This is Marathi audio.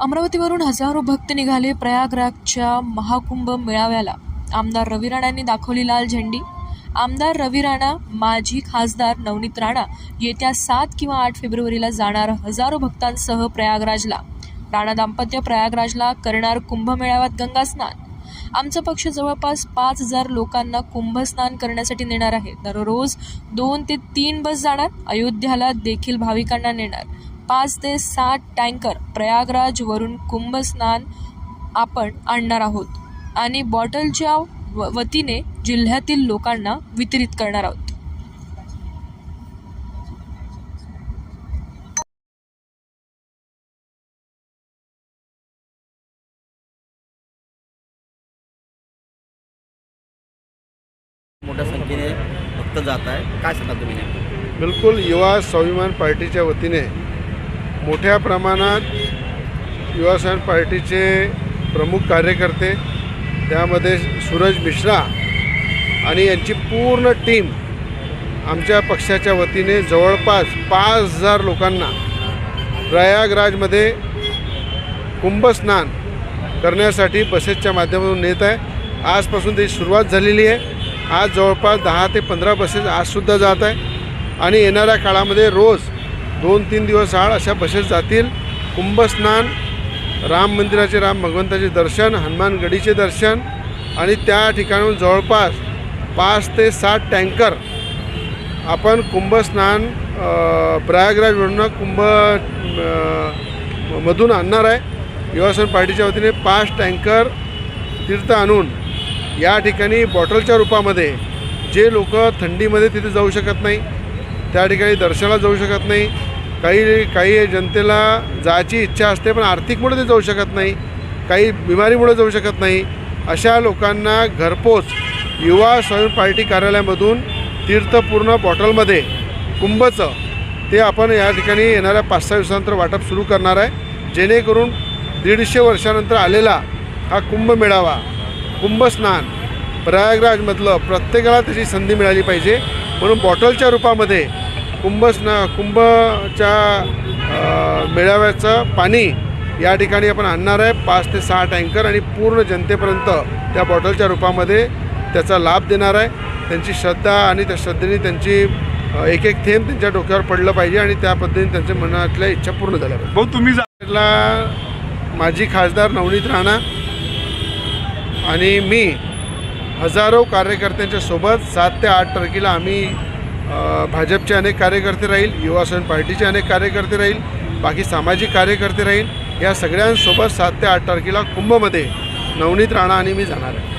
अमरावतीवरून हजारो भक्त निघाले प्रयागराजच्या महाकुंभ मेळाव्याला. आमदार रवी राणांनी दाखवली लाल झेंडी. आमदार रवी राणा माजी खासदार नवनीत राणा येत्या सात किंवा आठ फेब्रुवारीला जाणार हजारो भक्तांसह प्रयागराजला. राणा दाम्पत्य प्रयागराजला करणार कुंभमेळाव्यात गंगास्नान. आमचा पक्ष जवळपास पाच हजार लोकांना कुंभस्नान करण्यासाठी नेणार आहे. दररोज दोन ते तीन बस जाणार. अयोध्याला देखील भाविकांना नेणार. पाच ते सात टँकर प्रयागराजवरून कुंभस्नान आपण आणणार आहोत आणि बॉटलच्या व- वतीने जिल्ह्यातील लोकांना वितरित करणार आहोत. मोठ्या संख्येने भक्त जात आहे काय सांगा तुम्ही बिलकुल युवा स्वाभिमान पार्टीच्या वतीने मोठ्या प्रमाणात युवा पार्टीचे प्रमुख कार्यकर्ते त्यामध्ये सूरज मिश्रा आणि यांची पूर्ण टीम आमच्या पक्षाच्या वतीने जवळपास पाच हजार लोकांना प्रयागराजमध्ये कुंभस्नान करण्यासाठी बसेसच्या माध्यमातून नेत आहे. आजपासून त्याची सुरुवात झालेली आहे. आज जवळपास दहा ते पंधरा बसेस आजसुद्धा जात आहे. आणि येणाऱ्या काळामध्ये रोज दोन तीन दिवस आळ अशा बसेस जातील. कुंभस्नान राम मंदिराचे राम भगवंताचे दर्शन हनुमानगडीचे दर्शन आणि त्या ठिकाणाहून जवळपास पाच ते सात टँकर आपण कुंभस्नान प्रयागराजवरून कुंभ मधून आणणार आहे. युवासन पार्टीच्या वतीने पाच टँकर तीर्थ आणून या ठिकाणी बॉटलच्या रूपामध्ये जे लोक थंडीमध्ये तिथे जाऊ शकत नाही त्या ठिकाणी दर्शनाला जाऊ शकत नाही. काही काही जनतेला जायची इच्छा असते पण आर्थिकमुळे ते जाऊ शकत नाही. काही बिमारीमुळे जाऊ शकत नाही. अशा लोकांना घरपोच युवा स्वयं पार्टी कार्यालयामधून तीर्थपूर्ण बॉटलमध्ये कुंभचं ते आपण या ठिकाणी येणाऱ्या पाच सहा दिवसानंतर वाटप सुरू करणार आहे. जेणेकरून दीडशे वर्षानंतर आलेला हा कुंभ मेळावा कुंभस्नान प्रयागराजमधलं प्रत्येकाला त्याची संधी मिळाली पाहिजे. म्हणून बॉटलच्या रूपामध्ये कुंभस्ना कुंभच्या मेळाव्याचं पाणी या ठिकाणी आपण आणणार आहे. पाच ते सहा टँकर आणि पूर्ण जनतेपर्यंत त्या बॉटलच्या रूपामध्ये त्याचा लाभ देणार आहे. त्यांची श्रद्धा आणि त्या श्रद्धेने त्यांची एक एक थेंब त्यांच्या डोक्यावर पडलं पाहिजे आणि त्या पद्धतीने त्यांच्या मनातल्या इच्छा पूर्ण झाल्या पाहिजे. भाऊ तुम्ही जा ला माजी खासदार नवनीत राणा आणि मी हजारो कार्यकर्त्यांच्या सोबत सात ते आठ तारखेला आम्ही भाजपचे अनेक कार्यकर्ते राहील युवा स्वयं पार्टीचे अनेक कार्यकर्ते राहील बाकी सामाजिक कार्यकर्ते राहील या सगळ्यांसोबत सात ते आठ तारखेला कुंभमध्ये नवनीत राणा आणि मी जाणार आहे.